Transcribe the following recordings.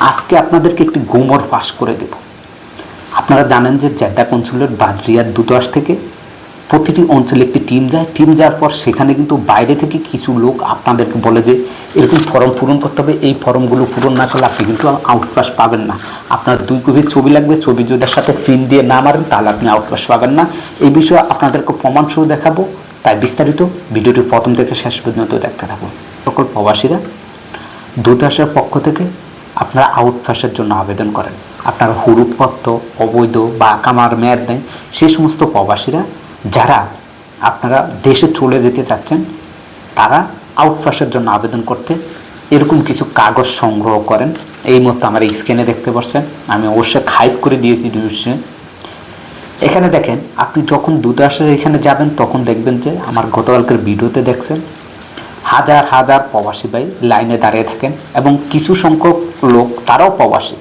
আজকে আপনাদেরকে একটি গোমর পাস করে দেব। আপনারা জানেন যে জেদ্দা কনসুলেট বা রিয়াদ দূতাবাস থেকে প্রতিটি অঞ্চলে একটি টিম যায়। টিম যাওয়ার পর সেখানে কিন্তু বাইরে থেকে কিছু লোক আপনাদেরকে বলে যে, এরকম ফর্ম পূরণ করতে হবে। এই ফর্মগুলো পূরণ না করলে আপনি কিন্তু আউটপাস পাবেন না। আপনার দুই কপি ছবি লাগবে। ছবি যদি সাথে প্রিন্ট দিয়ে না মারেন, তাহলে আপনি আউটপাস পাবেন না। এই বিষয়ে আপনাদেরকে প্রমাণ সহ দেখাবো। তাই বিস্তারিত ভিডিওটি প্রথম থেকে শেষ পর্যন্ত দেখতে থাকুন। সকল প্রবাসীরা দূতাবাসের পক্ষ থেকে আপনারা আউটপাসের জন্য আবেদন করেন। আপনার হুরুপত্র, অবৈধ বা কামার মেয়াদ নেই, সেই সমস্ত প্রবাসীরা যারা আপনারা দেশে চলে যেতে চাচ্ছেন, তারা আউটপাসের জন্য আবেদন করতে এরকম কিছু কাগজ সংগ্রহ করেন। এই মতো আমার স্ক্যানে দেখতে পাচ্ছেন, আমি অবশ্যই খাইপ করে দিয়েছি ডিভিশনে এখানে দেখেন, আপনি যখন দূতাবাসের এখানে যাবেন, তখন দেখবেন যে আমার গতকালকের ভিডিওতে দেখছেন হাজার হাজার প্রবাসী ভাই লাইনে দাঁড়িয়ে থাকেন এবং কিছু সংখ্যক লোক তারাও প্রবাসী।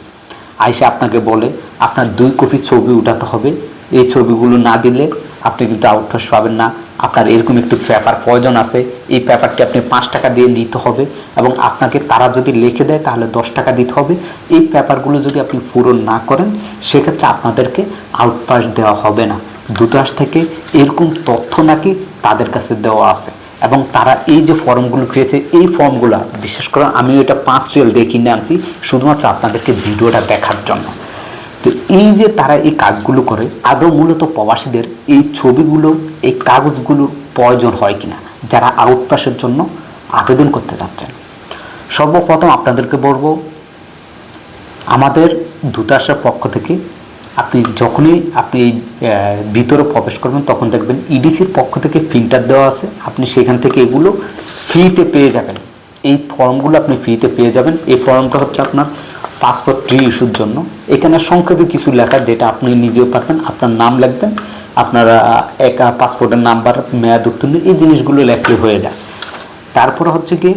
আইসে আপনাকে বলে, আপনার দুই কপি ছবি উঠাতে হবে। এই ছবিগুলো না দিলে আপনি কিন্তু আউটপাস পাবেন না। আপনার এরকম একটু পেপার প্রয়োজন আছে। এই পেপারটি আপনি পাঁচ টাকা দিয়ে নিতে হবে এবং আপনাকে তারা যদি লিখে দেয় তাহলে দশ টাকা দিতে হবে। এই পেপারগুলো যদি আপনি পূরণ না করেন, সেক্ষেত্রে আপনাদেরকে আউটপাস দেওয়া হবে না। দূতাবাস থেকে এরকম তথ্য নাকি তাদের কাছে দেওয়া আছে। এবং তারা এই যে ফর্মগুলো পেয়েছে এই ফর্মগুলো বিশেষ করে আমি এটা পাঁচ রিয়েল দিয়ে কিনে আনছি, শুধুমাত্র আপনাদেরকে ভিডিওটা দেখার জন্য। তো এই যে তারা এই কাজগুলো করে, আদৌ মূলত প্রবাসীদের এই ছবিগুলো, এই কাগজগুলোর প্রয়োজন হয় কিনা? যারা আউটপাসের জন্য আবেদন করতে যাচ্ছেন। সর্বপ্রথম আপনাদেরকে বলব, আমাদের দূতাবাসের পক্ষ থেকে আপনি যখনই আপনি ভিতরে প্রবেশ করবেন, তখন দেখবেন ইডিসির পক্ষ থেকে প্রিন্টার দেওয়া আছে। আপনি সেখান থেকে এগুলো ফ্রিতে পেয়ে যাবেন। এই ফর্মগুলো আপনি ফ্রিতে পেয়ে যাবেন। এই ফর্মটা হচ্ছে আপনার পাসপোর্ট রি ইস্যুর জন্য। এখানে সংক্ষেপে কিছু লেখা যেটা আপনি নিজেও পারবেন, আপনার নাম লিখবেন, আপনার একা পাসপোর্টের নাম্বার মেয়াদ উত্তীর্ণ, এই জিনিসগুলো লেখলে হয়ে যায়। তারপরে হচ্ছে কি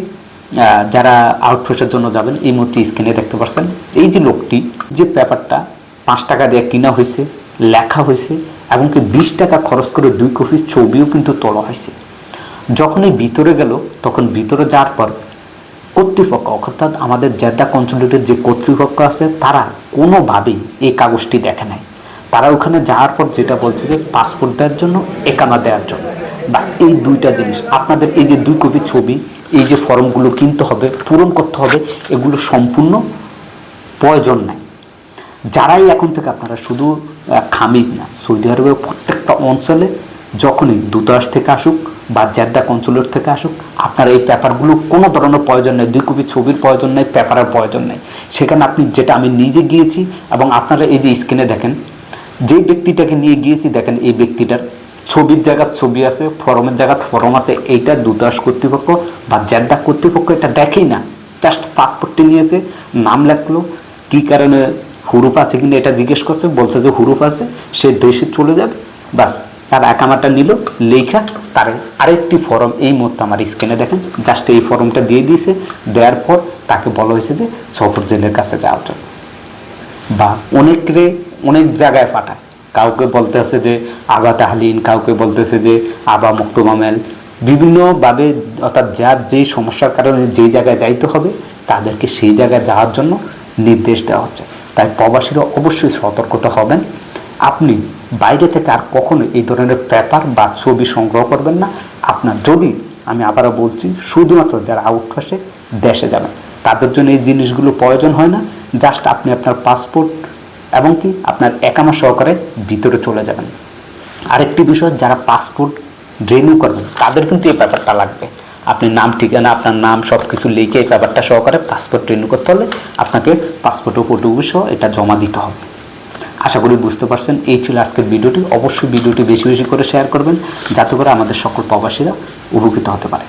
যারা আউটফোর্সের জন্য যাবেন, এই মুহূর্তে স্ক্রিনে দেখতে পাচ্ছেন এই যে লোকটি, যে পেপারটা পাঁচ টাকা দিয়ে কিনা হয়েছে, লেখা হয়েছে এবং কি বিশ টাকা খরচ করে দুই কপি ছবিও কিন্তু তোলা হয়েছে। যখন এই ভিতরে গেল, তখন ভিতরে যাওয়ার পর কর্তৃপক্ষ, অর্থাৎ আমাদের জেদ্দা কনসুলেটের যে কর্তৃপক্ষ আছে, তারা কোনোভাবেই এই কাগজটি দেখে নাই। তারা ওখানে যাওয়ার পর যেটা বলছে যে পাসপোর্ট দেওয়ার জন্য একামা দেওয়ার জন্য। বাস এই দুইটা জিনিস। আপনাদের এই যে দুই কপি ছবি, এই যে ফর্মগুলো কিনতে হবে, পূরণ করতে হবে, এগুলো সম্পূর্ণ প্রয়োজন নাই। যারাই এখন থেকে আপনারা শুধু খামিজ না, সৌদি আরবের প্রত্যেকটা অঞ্চলে যখনই দূতাবাস থেকে আসুক বা জেদ্দা কনসুলেট থেকে আসুক, আপনার এই পেপারগুলো কোনো ধরনের প্রয়োজন নেই, দুই কপি ছবির প্রয়োজন নেই, পেপারের প্রয়োজন নেই। সেখানে আপনি যেটা আমি নিজে গিয়েছি এবং আপনারা এই যে স্ক্রিনে দেখেন যে ব্যক্তিটাকে নিয়ে গিয়েছি, দেখেন এই ব্যক্তিটার ছবির জায়গার ছবি আছে, ফরমের জায়গার ফরম আছে, এইটা দূতাবাস কর্তৃপক্ষ বা জেদ্দা কর্তৃপক্ষ এটা দেখেই না। জাস্ট পাসপোর্টটি নিয়েছে, নাম লেখলো, কী কারণে হুরুপ আছে কিনা এটা জিজ্ঞেস করছে, বলছে যে হুরুপ আছে, সে দেশে চলে যাবে, বাস। তার একামাটা নিল, লেখা তার আরেকটি ফর্ম এই মুহূর্তে আমার স্ক্রিনে দেখেন জাস্ট এই ফর্মটা দিয়ে দিয়েছে, দেওয়ার পর তাকে বলা হয়েছে যে সফর জেলের কাছে যাওয়ার জন্য। বা অনেকরে অনেক জায়গায় পাঠায়। কাউকে বলতেছে যে আগা তাহলিন, কাউকে বলতেছে যে আবা মুক্তমামেল। বিভিন্নভাবে অর্থাৎ যার যেই সমস্যার কারণে যেই জায়গায় যাইতে হবে, তাদেরকে সেই জায়গায় যাওয়ার জন্য নির্দেশ দেওয়া হচ্ছে। তাই প্রবাসীরা অবশ্যই সতর্কতা হবেন। আপনি বাইরে থেকে আর কখনো এই ধরনের পেপার বা ছবি সংগ্রহ করবেন না। আপনার যদি, আমি আবারও বলছি, শুধুমাত্র যারা আউটফাসে দেশে যাবেন, তাদের জন্য এই জিনিসগুলো প্রয়োজন হয় না। জাস্ট আপনি আপনার পাসপোর্ট এবং কি আপনার একামা সহকারে ভিতরে চলে যাবেন। আরেকটি বিষয়, যারা পাসপোর্ট রিনিউ করবেন, তাদের কিন্তু এই ব্যাপারটা লাগবে। আপনি নাম ঠিকানা, আপনার নাম সব কিছু লিখে ব্যাপারটা সহকারে পাসপোর্ট রিনিউ করতে হলে আপনাকে পাসপোর্ট ও সহ এটা জমা দিতে হবে। আশা করি বুঝতে পারছেন, এই ছিল আজকের ভিডিওটি। অবশ্যই ভিডিওটি বেশি বেশি করে শেয়ার করবেন, যাতে করে আমাদের সকল প্রবাসীরা উপকৃত হতে পারে।